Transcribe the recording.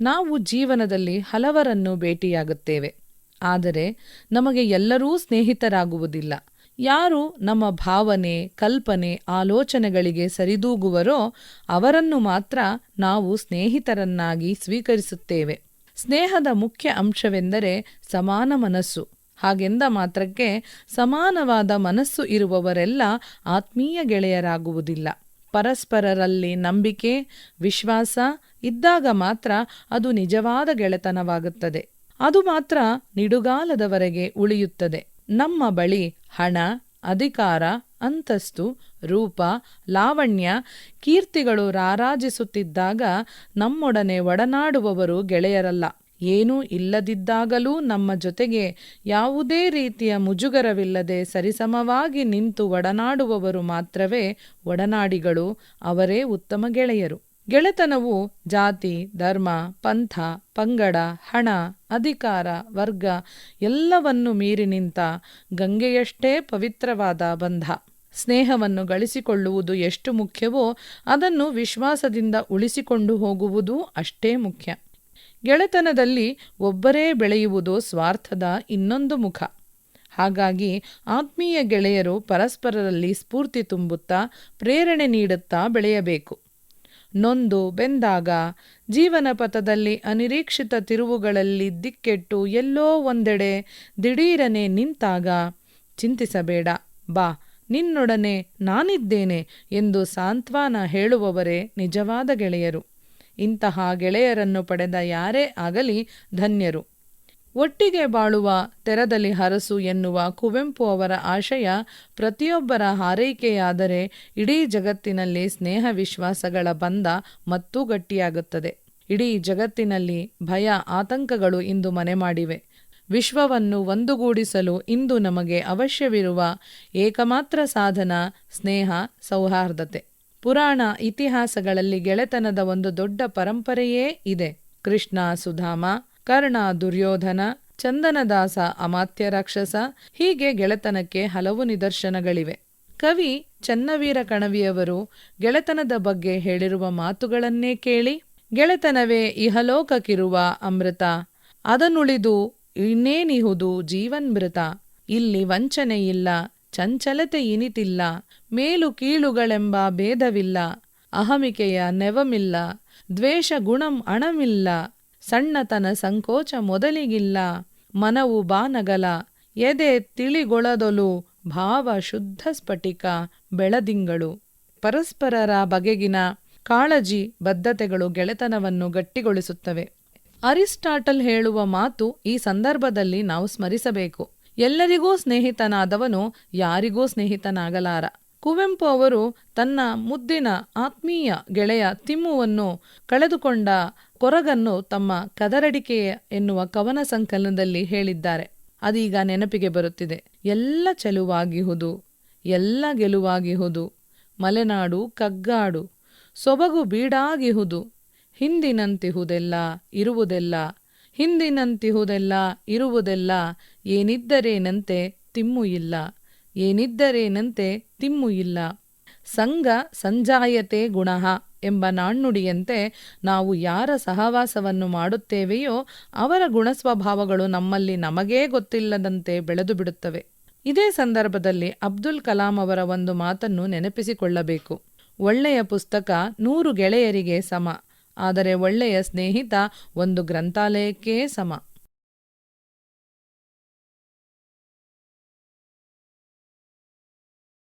ನಾವು ಜೀವನದಲ್ಲಿ ಹಲವರನ್ನು ಭೇಟಿಯಾಗುತ್ತೇವೆ. ಆದರೆ ನಮಗೆ ಎಲ್ಲರೂ ಸ್ನೇಹಿತರಾಗುವುದಿಲ್ಲ. ಯಾರು ನಮ್ಮ ಭಾವನೆ, ಕಲ್ಪನೆ, ಆಲೋಚನೆಗಳಿಗೆ ಸರಿದೂಗುವರೋ ಅವರನ್ನು ಮಾತ್ರ ನಾವು ಸ್ನೇಹಿತರನ್ನಾಗಿ ಸ್ವೀಕರಿಸುತ್ತೇವೆ. ಸ್ನೇಹದ ಮುಖ್ಯ ಅಂಶವೆಂದರೆ ಸಮಾನ ಮನಸ್ಸು. ಹಾಗೆಂದ ಮಾತ್ರಕ್ಕೆ ಸಮಾನವಾದ ಮನಸ್ಸು ಇರುವವರೆಲ್ಲ ಆತ್ಮೀಯ ಗೆಳೆಯರಾಗುವುದಿಲ್ಲ. ಪರಸ್ಪರರಲ್ಲಿ ನಂಬಿಕೆ, ವಿಶ್ವಾಸ ಇದ್ದಾಗ ಮಾತ್ರ ಅದು ನಿಜವಾದ ಗೆಳೆತನವಾಗುತ್ತದೆ. ಅದು ಮಾತ್ರ ನಿಡುಗಾಲದವರೆಗೆ ಉಳಿಯುತ್ತದೆ. ನಮ್ಮ ಬಳಿ ಹಣ, ಅಧಿಕಾರ, ಅಂತಸ್ತು, ರೂಪ, ಲಾವಣ್ಯ, ಕೀರ್ತಿಗಳು ರಾರಾಜಿಸುತ್ತಿದ್ದಾಗ ನಮ್ಮೊಡನೆ ಒಡನಾಡುವವರು ಗೆಳೆಯರಲ್ಲ. ಏನೂ ಇಲ್ಲದಿದ್ದಾಗಲೂ ನಮ್ಮ ಜೊತೆಗೆ ಯಾವುದೇ ರೀತಿಯ ಮುಜುಗರವಿಲ್ಲದೆ ಸರಿಸಮವಾಗಿ ನಿಂತು ಒಡನಾಡುವವರು ಮಾತ್ರವೇ ಒಡನಾಡಿಗಳು, ಅವರೇ ಉತ್ತಮ ಗೆಳೆಯರು. ಗೆಳೆತನವು ಜಾತಿ, ಧರ್ಮ, ಪಂಥ, ಪಂಗಡ, ಹಣ, ಅಧಿಕಾರ, ವರ್ಗ ಎಲ್ಲವನ್ನು ಮೀರಿ ನಿಂತ ಗಂಗೆಯಷ್ಟೇ ಪವಿತ್ರವಾದ ಬಂಧ. ಸ್ನೇಹವನ್ನು ಗಳಿಸಿಕೊಳ್ಳುವುದು ಎಷ್ಟು ಮುಖ್ಯವೋ ಅದನ್ನು ವಿಶ್ವಾಸದಿಂದ ಉಳಿಸಿಕೊಂಡು ಹೋಗುವುದೂ ಅಷ್ಟೇ ಮುಖ್ಯ. ಗೆಳೆತನದಲ್ಲಿ ಒಬ್ಬರೇ ಬೆಳೆಯುವುದು ಸ್ವಾರ್ಥದ ಇನ್ನೊಂದು ಮುಖ. ಹಾಗಾಗಿ ಆತ್ಮೀಯ ಗೆಳೆಯರು ಪರಸ್ಪರರಲ್ಲಿ ಸ್ಫೂರ್ತಿ ತುಂಬುತ್ತಾ ಪ್ರೇರಣೆ ನೀಡುತ್ತಾ ಬೆಳೆಯಬೇಕು. ನೊಂದು ಬೆಂದಾಗ ಜೀವನ ಪಥದಲ್ಲಿ ಅನಿರೀಕ್ಷಿತ ತಿರುವುಗಳಲ್ಲಿ ದಿಕ್ಕೆಟ್ಟು ಎಲ್ಲೋ ಒಂದೆಡೆ ದಿಢೀರನೆ ನಿಂತಾಗ ಚಿಂತಿಸಬೇಡ, ಬಾ, ನಿನ್ನೊಡನೆ ನಾನಿದ್ದೇನೆ ಎಂದು ಸಾಂತ್ವನ ಹೇಳುವವರೇ ನಿಜವಾದ ಗೆಳೆಯರು. ಇಂತಹ ಗೆಳೆಯರನ್ನು ಪಡೆದ ಯಾರೇ ಆಗಲಿ ಧನ್ಯರು. ಒಟ್ಟಿಗೆ ಬಾಳುವ ತೆರದಲ್ಲಿ ಹರಸು ಎನ್ನುವ ಕುವೆಂಪು ಅವರ ಆಶಯ ಪ್ರತಿಯೊಬ್ಬರ ಹಾರೈಕೆಯಾದರೆ ಇಡೀ ಜಗತ್ತಿನಲ್ಲಿ ಸ್ನೇಹ ವಿಶ್ವಾಸಗಳ ಬಂಧ ಮತ್ತೂ ಗಟ್ಟಿಯಾಗುತ್ತದೆ. ಇಡೀ ಜಗತ್ತಿನಲ್ಲಿ ಭಯ ಆತಂಕಗಳು ಇಂದು ಮನೆ ಮಾಡಿವೆ. ವಿಶ್ವವನ್ನು ಒಂದುಗೂಡಿಸಲು ಇಂದು ನಮಗೆ ಅವಶ್ಯವಿರುವ ಏಕಮಾತ್ರ ಸಾಧನ ಸ್ನೇಹ ಸೌಹಾರ್ದತೆ. ಪುರಾಣ ಇತಿಹಾಸಗಳಲ್ಲಿ ಗೆಳೆತನದ ಒಂದು ದೊಡ್ಡ ಪರಂಪರೆಯೇ ಇದೆ. ಕೃಷ್ಣ, ಸುಧಾಮ, ಕರ್ಣ, ದುರ್ಯೋಧನ, ಚಂದನದಾಸ, ಅಮಾತ್ಯ ರಾಕ್ಷಸ ಹೀಗೆ ಗೆಳೆತನಕ್ಕೆ ಹಲವು ನಿದರ್ಶನಗಳಿವೆ. ಕವಿ ಚನ್ನವೀರ ಕಣವಿಯವರು ಗೆಳೆತನದ ಬಗ್ಗೆ ಹೇಳಿರುವ ಮಾತುಗಳನ್ನೇ ಕೇಳಿ, ಗೆಳೆತನವೇ ಇಹಲೋಕಕ್ಕಿರುವ ಅಮೃತ, ಅದನ್ನುಳಿದು ಇನ್ನೇನಿಹುದು ಜೀವನ್ಮೃತ, ಇಲ್ಲಿ ವಂಚನೆಯಿಲ್ಲ ಚಂಚಲತೆ ಇನಿತಿಲ್ಲ ಮೇಲು ಕೀಳುಗಳೆಂಬ ಭೇದವಿಲ್ಲ, ಅಹಮಿಕೆಯ ನೆವಮಿಲ್ಲ, ದ್ವೇಷ ಗುಣಂ ಅಣಮಿಲ್ಲ, ಸಣ್ಣತನ ಸಂಕೋಚ ಮೊದಲಿಗಿಲ್ಲ, ಮನವು ಬಾನಗಲ, ಎದೆ ತಿಳಿಗೊಳದೊಲು ಭಾವ ಶುದ್ಧ ಸ್ಫಟಿಕ ಬೆಳದಿಂಗಳು. ಪರಸ್ಪರರ ಬಗೆಗಿನ ಕಾಳಜಿ ಬದ್ಧತೆಗಳು ಗೆಳೆತನವನ್ನು ಗಟ್ಟಿಗೊಳಿಸುತ್ತವೆ. ಅರಿಸ್ಟಾಟಲ್ ಹೇಳುವ ಮಾತು ಈ ಸಂದರ್ಭದಲ್ಲಿ ನಾವು ಸ್ಮರಿಸಬೇಕು. ಎಲ್ಲರಿಗೂ ಸ್ನೇಹಿತನಾದವನು ಯಾರಿಗೂ ಸ್ನೇಹಿತನಾಗಲಾರ. ಕುವೆಂಪು ಅವರು ತನ್ನ ಮುದ್ದಿನ ಆತ್ಮೀಯ ಗೆಳೆಯ ತಿಮ್ಮುವನ್ನು ಕಳೆದುಕೊಂಡ ಕೊರಗನ್ನು ತಮ್ಮ ಕದರಡಿಕೆ ಎನ್ನುವ ಕವನ ಸಂಕಲನದಲ್ಲಿ ಹೇಳಿದ್ದಾರೆ. ಅದೀಗ ನೆನಪಿಗೆ ಬರುತ್ತಿದೆ. ಎಲ್ಲ ಚೆಲುವಾಗಿಹುದು, ಎಲ್ಲ ಗೆಲುವಾಗಿಹುದು, ಮಲೆನಾಡು ಕಗ್ಗಾಡು, ಸೊಬಗು ಬೀಡಾಗಿಹುದು, ಹಿಂದಿನಂತಿಹುದೆಲ್ಲ, ಇರುವುದೆಲ್ಲ ಹಿಂದಿನಂತಿಹುದೆಲ್ಲ ಇರುವುದೆಲ್ಲ ಏನಿದ್ದರೇನಂತೆ ತಿಮ್ಮು ಇಲ್ಲ. ಏನಿದ್ದರೇನಂತೆ ತಿಮ್ಮು ಇಲ್ಲ. ಸಂಘ ಸಂಜಾಯತೆ ಗುಣಃ ಎಂಬ ನಾಣ್ಣುಡಿಯಂತೆ ನಾವು ಯಾರ ಸಹವಾಸವನ್ನು ಮಾಡುತ್ತೇವೆಯೋ ಅವರ ಗುಣಸ್ವಭಾವಗಳು ನಮ್ಮಲ್ಲಿ ನಮಗೇ ಗೊತ್ತಿಲ್ಲದಂತೆ ಬೆಳೆದು ಬಿಡುತ್ತವೆ. ಇದೇ ಸಂದರ್ಭದಲ್ಲಿ ಅಬ್ದುಲ್ ಕಲಾಂ ಅವರ ಒಂದು ಮಾತನ್ನು ನೆನಪಿಸಿಕೊಳ್ಳಬೇಕು. ಒಳ್ಳೆಯ ಪುಸ್ತಕ ನೂರು ಗೆಳೆಯರಿಗೆ ಸಮ. ಆದರೆ ಒಳ್ಳೆಯ ಸ್ನೇಹಿತ ಒಂದು ಗ್ರಂಥಾಲಯಕ್ಕೇ ಸಮ.